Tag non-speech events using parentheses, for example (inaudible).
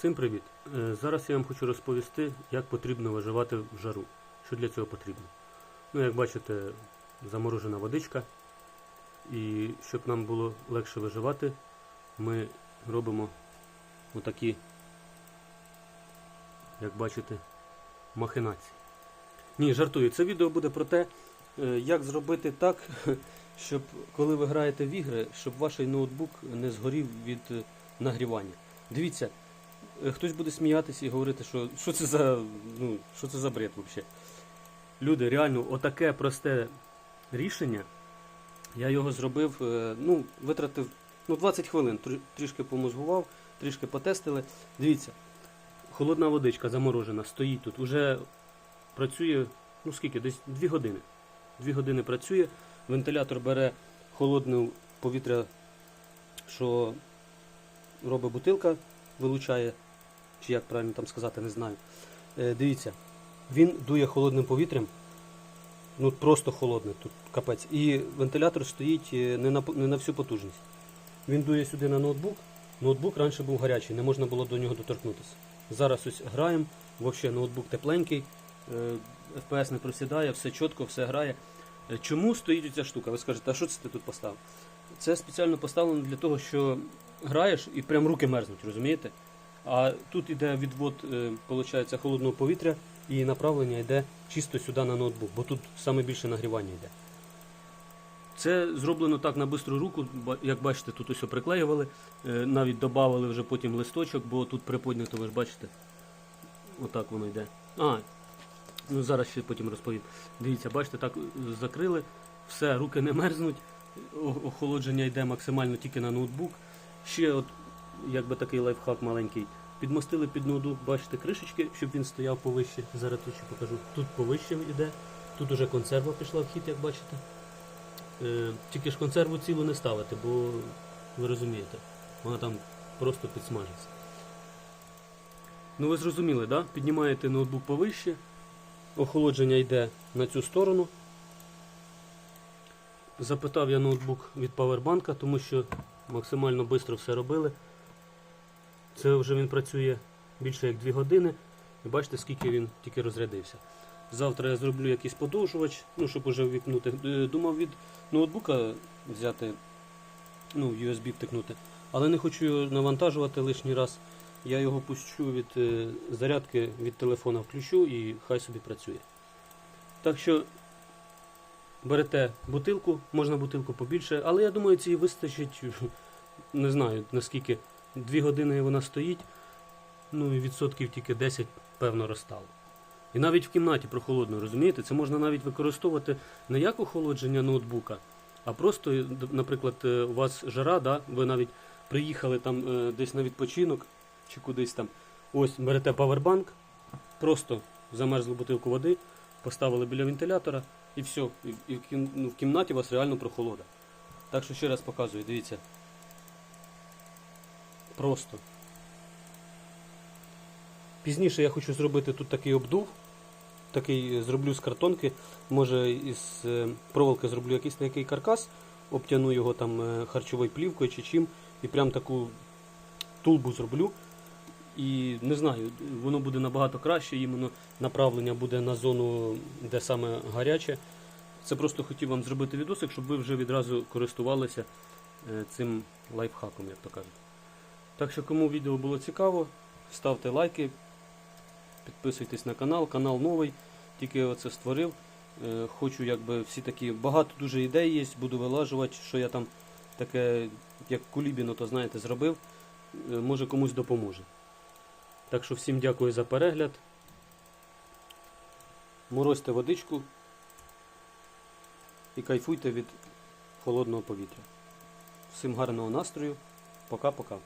Всім привіт! Е, Зараз я вам хочу розповісти, як потрібно виживати в жару. Що для цього потрібно. Ну, як бачите, заморожена водичка. І щоб нам було легше виживати, ми робимо отакі, як бачите, махинації. Ні, жартую, це відео буде про те, е, як зробити так, (laughs) щоб коли ви граєте в ігри, щоб ваш ноутбук не згорів від е, нагрівання. Дивіться, хтось буде сміятися і говорити, що що це за ну, що це за бред взагалі. Люди, реально, отаке просте рішення. Я його зробив, е, ну, витратив ну, 20 хвилин, трішки помозгував, трішки потестили. Дивіться, холодна водичка заморожена, стоїть тут. Уже працює, ну скільки, десь 2 години. 2 години працює. Вентилятор бере холодне повітря, що робить бутилка, вилучає, чи як правильно там сказати, не знаю. Е, дивіться, він дує холодним повітрям. Ну просто холодне, тут капець. І вентилятор стоїть е, не на, не на всю потужність. Він дує сюди на ноутбук. Ноутбук раніше був гарячий, не можна було до нього доторкнутися. Зараз ось граємо, взагалі ноутбук тепленький, е, FPS не просідає, все чітко, все грає. Е, Чому стоїть ця штука? Ви скажете, а що це ти тут поставив? Це спеціально поставлено для того, що граєш і прям руки мерзнуть, розумієте? А тут іде відвод, е, получається, холодного повітря і направлення йде чисто сюди на ноутбук, бо тут саме більше нагрівання йде. Це зроблено так на бистру руку, як бачите, тут ось приклеювали, е, навіть додавали вже потім листочок, бо тут приподнято, ви ж бачите. Отак воно йде. А, ну зараз ще потім розповім. Дивіться, бачите, так е, закрили, все, руки не мерзнуть, охолодження йде максимально тільки на ноутбук. Ще от, якби такий лайфхак маленький. Підмостили під ноутбук, бачите, кришечки, щоб він стояв повище. Зараз тут ще покажу. Тут повище йде. Тут уже консерва пішла в хід, як бачите. Е, тільки ж консерву цілу не ставити, бо ви розумієте, вона там просто підсмажиться. Ну ви зрозуміли, да? Піднімаєте ноутбук повище, охолодження йде на цю сторону. Запитав я ноутбук від павербанка, тому що максимально швидко все робили. Це вже він працює більше як 2 години. І бачите, скільки він тільки розрядився. Завтра я зроблю якийсь подовжувач, ну, щоб уже ввікнути. Е, Думав від ноутбука взяти, ну, USB втикнути, але не хочу його навантажувати лишній раз. Я його пущу від е, зарядки від телефона включу і хай собі працює. Так що берете бутилку, можна бутилку побільше, але я думаю, цієї вистачить, (laughs) не знаю наскільки, 2 години вона стоїть, ну і відсотків тільки 10, певно, розстало. І навіть в кімнаті прохолодно, розумієте, це можна навіть використовувати не як охолодження ноутбука, а просто, наприклад, е, у вас жара, да, ви навіть приїхали там е, десь на відпочинок чи кудись там. Ось берете павербанк, просто замерзлу бутилку води, поставили біля вентилятора і все. І, ну, в кімнаті у вас реально прохолода. Так що ще раз показую, дивіться. Просто. Пізніше я хочу зробити тут такий обдув. Такий е, зроблю з картонки. Може із е, проволоки зроблю якийсь такий каркас, обтяну його там е, харчовою плівкою чи чим. І прям таку тулбу зроблю. І не знаю, воно буде набагато краще, іменно направлення буде на зону, де саме гаряче. Це просто хотів вам зробити відосик, щоб ви вже відразу користувалися цим лайфхаком, як то кажуть. Так що, кому відео було цікаво, ставте лайки, підписуйтесь на канал, канал новий, тільки я оце створив. Е, Хочу, якби всі такі, багато дуже ідей є, буду вилажувати, що я там таке, як кулібіно, то знаєте, зробив. Е, Може комусь допоможе. Так що всім дякую за перегляд. Морозьте водичку і кайфуйте від холодного повітря. Всім гарного настрою. Пока-пока.